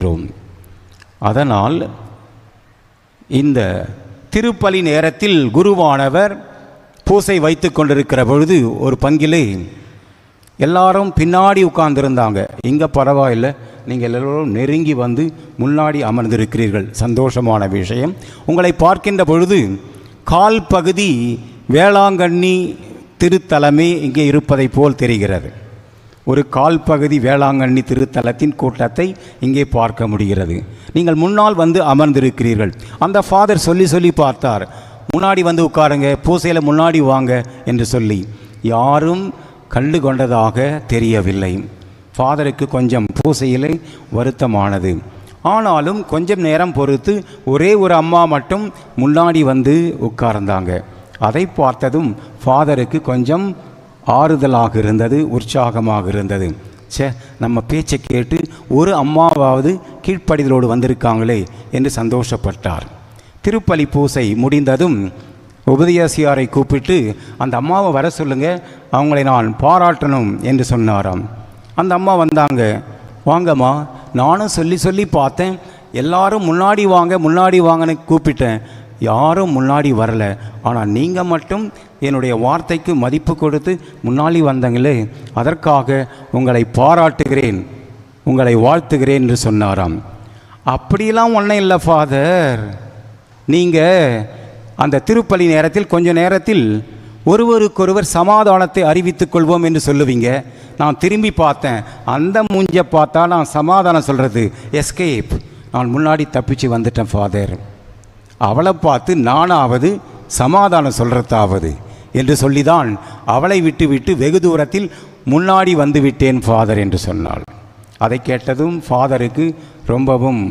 இருக்கிறோம் அதனால் இந்த திருப்பலி நேரத்தில் குருவானவர் பூசை வைத்து கொண்டிருக்கிற பொழுது ஒரு பங்கிலே எல்லாரும் பின்னாடி உட்கார்ந்துருந்தாங்க. இங்கே பரவாயில்லை நீங்கள் எல்லோரும் நெருங்கி வந்து முன்னாடி அமர்ந்திருக்கிறீர்கள். சந்தோஷமான விஷயம். உங்களை பார்க்கின்ற பொழுது கால் பகுதி வேளாங்கண்ணி திருத்தலமே இங்கே இருப்பதைப் போல் தெரிகிறது. ஒரு கால் பகுதி வேளாங்கண்ணி திருத்தலத்தின் கூட்டத்தை இங்கே பார்க்க முடிகிறது. நீங்கள் முன்னால் வந்து அமர்ந்திருக்கிறீர்கள். அந்த ஃபாதர் சொல்லி சொல்லி பார்த்தார். முன்னாடி வந்து உட்காருங்க பூசையில் முன்னாடி வாங்க என்று சொல்லி. யாரும் கண்டு கொண்டதாக தெரியவில்லை. ஃபாதருக்கு கொஞ்சம் பூசையிலே வருத்தமானது. ஆனாலும் கொஞ்சம் நேரம் பொறுத்து ஒரே ஒரு அம்மா மட்டும் முன்னாடி வந்து உட்கார்ந்தாங்க. அதை பார்த்ததும் ஃபாதருக்கு கொஞ்சம் ஆறுதலாக இருந்தது உற்சாகமாக இருந்தது. ச்சே நம்ம பேச்சை கேட்டு ஒரு அம்மாவாவது கீழ்ப்படிதலோடு வந்திருக்காங்களே என்று சந்தோஷப்பட்டார். திருப்பலி பூசை முடிந்ததும் உபதேசியாரை கூப்பிட்டு அந்த அம்மாவை வர சொல்லுங்க அவங்களை நான் பாராட்டணும் என்று சொன்னாராம். அந்த அம்மா வந்தாங்க. வாங்கம்மா நானும் சொல்லி சொல்லி பார்த்தேன். எல்லாரும் முன்னாடி வாங்க முன்னாடி வாங்கன்னு கூப்பிட்டேன். யாரும் முன்னாடி வரல. ஆனால் நீங்கள் மட்டும் என்னுடைய வார்த்தைக்கு மதிப்பு கொடுத்து முன்னாடி வந்தங்களே அதற்காக உங்களை பாராட்டுகிறேன் உங்களை வாழ்த்துகிறேன் என்று சொன்னாராம். அப்படியெல்லாம் ஒன்றும் இல்லை ஃபாதர் நீங்கள் அந்த திருப்பலி நேரத்தில் கொஞ்ச நேரத்தில் ஒருவருக்கொருவர் சமாதானத்தை அறிவித்துக் கொள்வோம் என்று சொல்லுவீங்க. நான் திரும்பி பார்த்தேன். அந்த மூஞ்சை பார்த்தா நான் சமாதானம் சொல்கிறது எஸ்கேப் நான் முன்னாடி தப்பிச்சு வந்துட்டேன் ஃபாதர் அவளை பார்த்து நானாவது சமாதானம் சொல்கிறதாவது என்று சொல்லிதான் அவளை விட்டுவிட்டு வெகு தூரத்தில் முன்னாடி வந்துவிட்டேன் ஃபாதர் என்று சொன்னாள். அதை கேட்டதும் ஃபாதருக்கு ரொம்பவும்